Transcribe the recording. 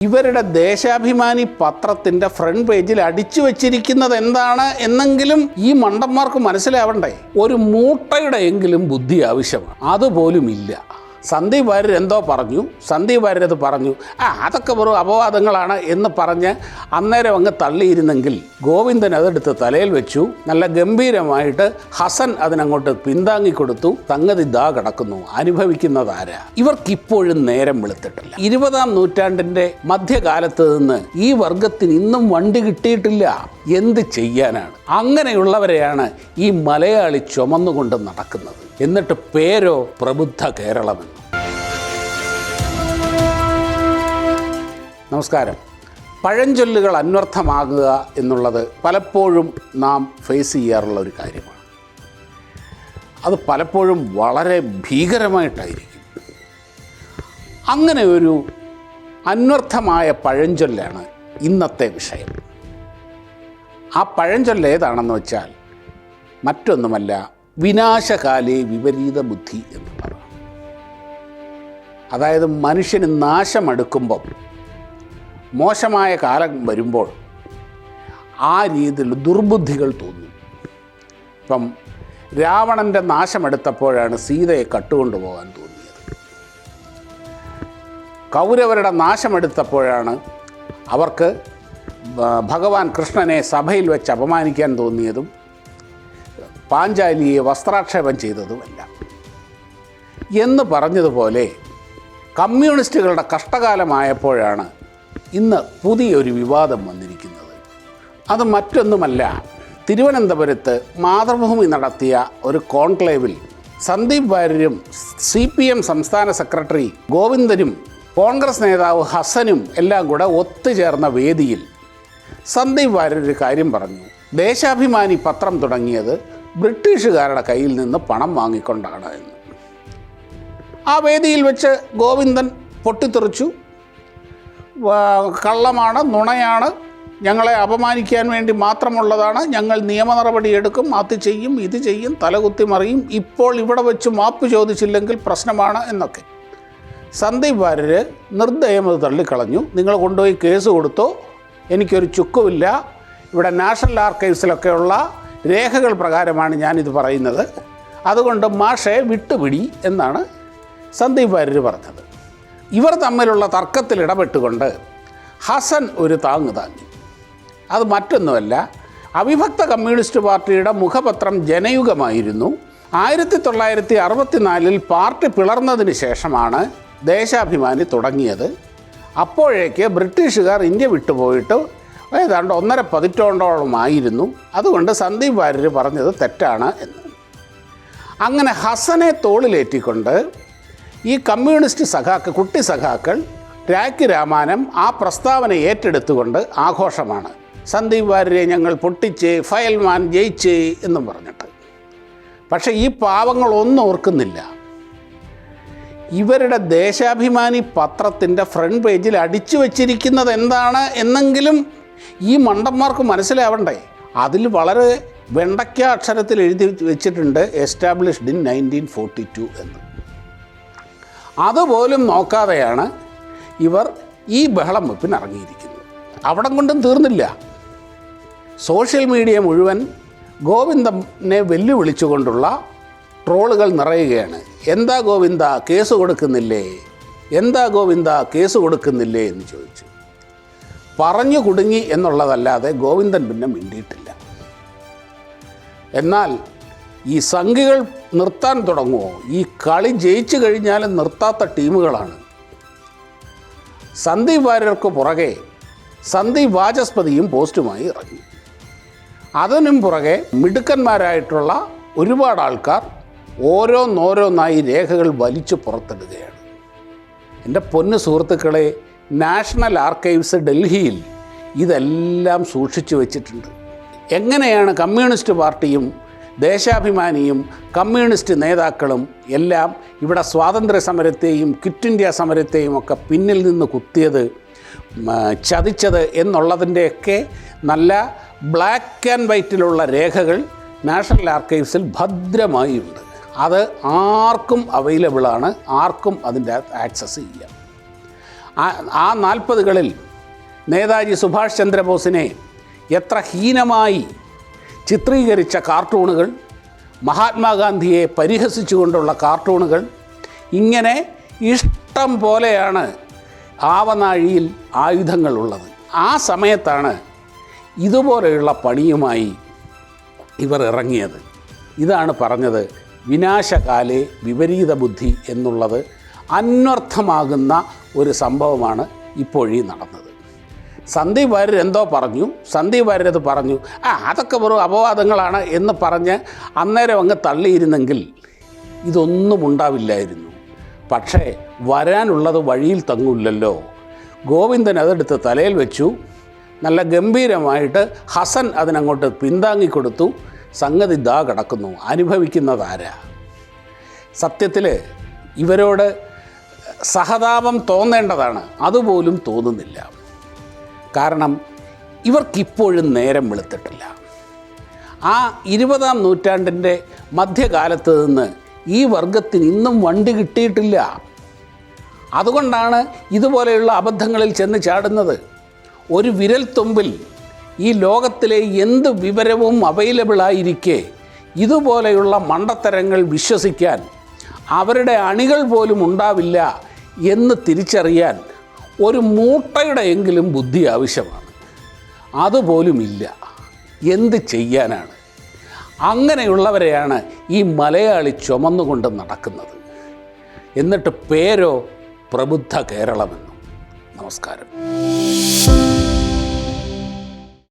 ഇവരുടെ ദേശാഭിമാനി പത്രത്തിന്റെ ഫ്രണ്ട് പേജിൽ അടിച്ചു വെച്ചിരിക്കുന്നത് എന്താണ് എന്നെങ്കിലും ഈ മണ്ടന്മാർക്ക് മനസ്സിലാവണ്ടേ? ഒരു മൂട്ടയുടെ എങ്കിലും ബുദ്ധി ആവശ്യമാണ്. അതുപോലും ഇല്ല സന്ദീപ് വാര്യർ എന്തോ പറഞ്ഞു സന്ദീപ് വാര്യർ അത് പറഞ്ഞു. ആ അതൊക്കെ വെറും അപവാദങ്ങളാണ് എന്ന് പറഞ്ഞ് അന്നേരം അങ്ങ് തള്ളിയിരുന്നെങ്കിൽ ഗോവിന്ദൻ അതെടുത്ത് തലയിൽ വെച്ചു. നല്ല ഗംഭീരമായിട്ട് ഹസൻ അതിനങ്ങോട്ട് പിന്താങ്ങിക്കൊടുത്തു സംഗതി ദാ കിടക്കുന്നു. അനുഭവിക്കുന്നത് ആരാ ഇവർക്കിപ്പോഴും നേരം വെളുത്തിട്ടില്ല. ഇരുപതാം നൂറ്റാണ്ടിന്റെ മധ്യകാലത്ത് നിന്ന് ഈ വർഗത്തിന് ഇന്നും വണ്ടി കിട്ടിയിട്ടില്ല. എന്ത് ചെയ്യാനാണ്? അങ്ങനെയുള്ളവരെയാണ് ഈ മലയാളി ചുമന്നുകൊണ്ട് നടക്കുന്നത്. എന്നിട്ട് പേരോ പ്രബുദ്ധ കേരളം നമസ്കാരം. പഴഞ്ചൊല്ലുകൾ അന്വർത്ഥമാകുക എന്നുള്ളത് പലപ്പോഴും നാം ഫേസ് ചെയ്യാറുള്ള ഒരു കാര്യമാണ്. അത് പലപ്പോഴും വളരെ ഭീകരമായിട്ടായിരിക്കും. അങ്ങനെ ഒരു അന്വർത്ഥമായ പഴഞ്ചൊല്ലാണ് ഇന്നത്തെ വിഷയം. ആ പഴഞ്ചൊല്ല ഏതാണെന്ന് വെച്ചാൽ മറ്റൊന്നുമല്ല വിനാശകാലേ വിപരീത ബുദ്ധി എന്ന് പറയാം അതായത് മനുഷ്യന് നാശമെടുക്കുമ്പം മോശമായ കാലം വരുമ്പോൾ ആ രീതിയിൽ ദുർബുദ്ധികൾ തോന്നും. ഇപ്പം രാവണന്റെ നാശമെടുത്തപ്പോഴാണ് സീതയെ കട്ടുകൊണ്ടുപോകാൻ തോന്നിയത്. കൗരവരുടെ നാശമെടുത്തപ്പോഴാണ് അവർക്ക് ഭഗവാൻ കൃഷ്ണനെ സഭയിൽ വെച്ച് അപമാനിക്കാൻ തോന്നിയതും പാഞ്ചാലിയെ വസ്ത്രാക്ഷേപം ചെയ്തതുമല്ല. എന്ന് പറഞ്ഞതുപോലെ കമ്മ്യൂണിസ്റ്റുകളുടെ കഷ്ടകാലമായപ്പോഴാണ് ഇന്ന് പുതിയൊരു വിവാദം വന്നിരിക്കുന്നത്. അത് മറ്റൊന്നുമല്ല തിരുവനന്തപുരത്ത് മാതൃഭൂമി നടത്തിയ ഒരു കോൺക്ലേവിൽ സന്ദീപ് വാര്യരും സി പി എം സംസ്ഥാന സെക്രട്ടറി ഗോവിന്ദനും കോൺഗ്രസ് നേതാവ് ഹസനും എല്ലാം കൂടെ ഒത്തുചേർന്ന വേദിയിൽ സന്ദീപ് വാര്യർ ഒരു കാര്യം പറഞ്ഞു. ദേശാഭിമാനി പത്രം തുടങ്ങിയത് ബ്രിട്ടീഷുകാരുടെ കയ്യിൽ നിന്ന് പണം വാങ്ങിക്കൊണ്ടാണ് എന്ന്. ആ വേദിയിൽ വെച്ച് ഗോവിന്ദൻ പൊട്ടിത്തെറിച്ചു. കള്ളമാണ് നുണയാണ് ഞങ്ങളെ അപമാനിക്കാൻ വേണ്ടി മാത്രമുള്ളതാണ് ഞങ്ങൾ നിയമ നടപടി എടുക്കും അത് ചെയ്യും ഇത് ചെയ്യും തലകുത്തി മറിയും ഇപ്പോൾ ഇവിടെ വെച്ച് മാപ്പ് ചോദിച്ചില്ലെങ്കിൽ പ്രശ്നമാണ് എന്നൊക്കെ. സന്ദീപ് വാര്യർ നിർദ്ദയം അത് തള്ളിക്കളഞ്ഞു. നിങ്ങൾ കൊണ്ടുപോയി കേസ് കൊടുത്തോ? എനിക്കൊരു ചുക്കുമില്ല. ഇവിടെ നാഷണൽ ആർക്കൈവ്സിലൊക്കെയുള്ള രേഖകൾ പ്രകാരമാണ് ഞാനിത് പറയുന്നത്. അതുകൊണ്ട് മാഷെ വിട്ടുപിടി എന്നാണ് സന്ദീപ് വാര്യർ പറഞ്ഞത്. ഇവർ തമ്മിലുള്ള തർക്കത്തിൽ ഇടപെട്ടുകൊണ്ട് ഹസൻ ഒരു താങ്ങ് താങ്ങി. അത് മറ്റൊന്നുമല്ല അവിഭക്ത കമ്മ്യൂണിസ്റ്റ് പാർട്ടിയുടെ മുഖപത്രം ജനയുഗമായിരുന്നു. ആയിരത്തി തൊള്ളായിരത്തി അറുപത്തിനാലിൽ പാർട്ടി പിളർന്നതിന് ശേഷമാണ് ദേശാഭിമാനി തുടങ്ങിയത്. അപ്പോഴേക്ക് ബ്രിട്ടീഷുകാർ ഇന്ത്യ വിട്ടുപോയിട്ട് ഏതാണ്ട് ഒന്നര പതിറ്റോണ്ടോളമായിരുന്നു അതുകൊണ്ട് സന്ദീപ് വാര്യർ പറഞ്ഞത് തെറ്റാണ് എന്ന്. അങ്ങനെ ഹസനെ തോളിലേറ്റിക്കൊണ്ട് ഈ കമ്മ്യൂണിസ്റ്റ് സഖാക്കൾ കുട്ടി സഖാക്കൾ രാഖി രാമാനം ആ പ്രസ്താവന ഏറ്റെടുത്തുകൊണ്ട് ആഘോഷമാണ്. സന്ദീപ് വാര്യരെ ഞങ്ങൾ പൊട്ടിച്ച് ഫയൽമാൻ ജയിച്ച് എന്നും പറഞ്ഞിട്ട്. പക്ഷേ ഈ പാവങ്ങളൊന്നും ഓർക്കുന്നില്ല. ഇവരുടെ ദേശാഭിമാനി പത്രത്തിന്റെ ഫ്രണ്ട് പേജിൽ അടിച്ചു വച്ചിരിക്കുന്നത് എന്താണ് എന്നെങ്കിലും ഈ മണ്ടന്മാർക്ക് മനസ്സിലാവണ്ടേ? അതിൽ വളരെ വെണ്ടയ്ക്ക അക്ഷരത്തിൽ എഴുതി വെച്ചിട്ടുണ്ട് established in nineteen forty two എന്ന്. അതുപോലും നോക്കാതെയാണ് ഇവർ ഈ ബഹളം വെപ്പിന് ഇറങ്ങിയിരിക്കുന്നത്. അവിടം കൊണ്ടും തീർന്നില്ല. സോഷ്യൽ മീഡിയ മുഴുവൻ ഗോവിന്ദനെ വെല്ലുവിളിച്ചുകൊണ്ടുള്ള ട്രോളുകൾ നിറയുകയാണ്. എന്താ ഗോവിന്ദ കേസ് കൊടുക്കുന്നില്ലേ? എന്താ ഗോവിന്ദ കേസ് കൊടുക്കുന്നില്ലേ എന്ന് ചോദിച്ചു. പറഞ്ഞു കുടുങ്ങി എന്നുള്ളതല്ലാതെ ഗോവിന്ദൻ പിന്നെ മിണ്ടിയിട്ടില്ല. എന്നാൽ ഈ സംഘികൾ നിർത്താൻ തുടങ്ങുമോ ഈ കളി ജയിച്ചു കഴിഞ്ഞാലും നിർത്താത്ത ടീമുകളാണ്. സന്ദീപ് വാര്യർക്ക് പുറകെ സന്ദീപ് വാചസ്പതിയും പോസ്റ്റുമായി ഇറങ്ങി. അതിനും പുറകെ മിടുക്കന്മാരായിട്ടുള്ള ഒരുപാട് ആൾക്കാർ ഓരോന്നോരോന്നായി രേഖകൾ വലിച്ചു പുറത്തിടുകയാണ്. എന്റെ പൊന്നു സുഹൃത്തുക്കളെ നാഷണൽ ആർക്കൈവ്സ് ഡൽഹിയിൽ ഇതെല്ലാം സൂക്ഷിച്ചു വച്ചിട്ടുണ്ട്. എങ്ങനെയാണ് കമ്മ്യൂണിസ്റ്റ് പാർട്ടിയും ദേശാഭിമാനിയും കമ്മ്യൂണിസ്റ്റ് നേതാക്കളും എല്ലാം ഇവിടെ സ്വാതന്ത്ര്യ സമരത്തെയും ക്വിറ്റ് ഇന്ത്യ സമരത്തെയും ഒക്കെ പിന്നിൽ നിന്ന് കുത്തിയത് ചതിച്ചത് എന്നുള്ളതിന്റെയൊക്കെ നല്ല ബ്ലാക്ക് ആൻഡ് വൈറ്റിലുള്ള രേഖകൾ നാഷണൽ ആർക്കൈവ്സിൽ ഭദ്രമായി ഉണ്ട് അത് ആർക്കും അവൈലബിളാണ് ആർക്കും അതിന്റെ ആക്സസ് ചെയ്യാം ആ നാൽപ്പതുകളിൽ നേതാജി സുഭാഷ് ചന്ദ്രബോസിനെ എത്ര ഹീനമായി ചിത്രീകരിച്ച കാർട്ടൂണുകൾ മഹാത്മാഗാന്ധിയെ പരിഹസിച്ചുകൊണ്ടുള്ള കാർട്ടൂണുകൾ ഇങ്ങനെ ഇഷ്ടം പോലെയാണ് ആവനാഴിയിൽ ആയുധങ്ങളുള്ളത്. ആ സമയത്താണ് ഇതുപോലെയുള്ള പണിയുമായി ഇവർ ഇറങ്ങിയത്. ഇതാണ് പറഞ്ഞത് വിനാശകാലേ വിപരീത ബുദ്ധി എന്നുള്ളത് അന്വർത്ഥമാകുന്ന ഒരു സംഭവമാണ് ഇപ്പോഴീ നടന്നത്. സന്ദീപ് വാര്യർ എന്തോ പറഞ്ഞു. സന്ദീപ് വാര്യർ അത് പറഞ്ഞു. ആ അതൊക്കെ വെറും അപവാദങ്ങളാണ് എന്ന് പറഞ്ഞ് അന്നേരം അങ്ങ് തള്ളിയിരുന്നെങ്കിൽ ഇതൊന്നും ഉണ്ടാവില്ലായിരുന്നു. പക്ഷേ വരാനുള്ളത് വഴിയിൽ തങ്ങില്ലല്ലോ. ഗോവിന്ദൻ അതെടുത്ത് തലയിൽ വെച്ചു. നല്ല ഗംഭീരമായിട്ട് ഹസൻ അതിനങ്ങോട്ട് പിന്താങ്ങിക്കൊടുത്തു. സംഗതി ദാ കിടക്കുന്നു. അനുഭവിക്കുന്നതാരാ സത്യത്തിൽ ഇവരോട് സഹതാപം തോന്നേണ്ടതാണ്. അതുപോലും തോന്നുന്നില്ല. കാരണം ഇവർക്കിപ്പോഴും നേരം വെളുത്തിട്ടില്ല. ആ ഇരുപതാം നൂറ്റാണ്ടിന്റെ മധ്യകാലത്ത് നിന്ന് ഈ വർഗത്തിന് ഇന്നും വണ്ടി കിട്ടിയിട്ടില്ല. അതുകൊണ്ടാണ് ഇതുപോലെയുള്ള അബദ്ധങ്ങളിൽ ചെന്ന് ചാടുന്നത്. ഒരു വിരൽ തുമ്പിൽ ഈ ലോകത്തിലെ എന്ത് വിവരവും അവൈലബിളായിരിക്കെ ഇതുപോലെയുള്ള മണ്ടത്തരങ്ങൾ വിശ്വസിക്കാൻ അവരുടെ അണികൾ പോലും ഉണ്ടാവില്ല എന്ന് തിരിച്ചറിയാൻ ഒരു മൂട്ടയുടെ എങ്കിലും ബുദ്ധി ആവശ്യമാണ്. അതുപോലുമില്ല. എന്ത് ചെയ്യാനാണ്? അങ്ങനെയുള്ളവരെയാണ് ഈ മലയാളി ചുമന്നുകൊണ്ട് നടക്കുന്നത്. എന്നിട്ട് പേരോ പ്രബുദ്ധ കേരളമെന്നും. നമസ്കാരം.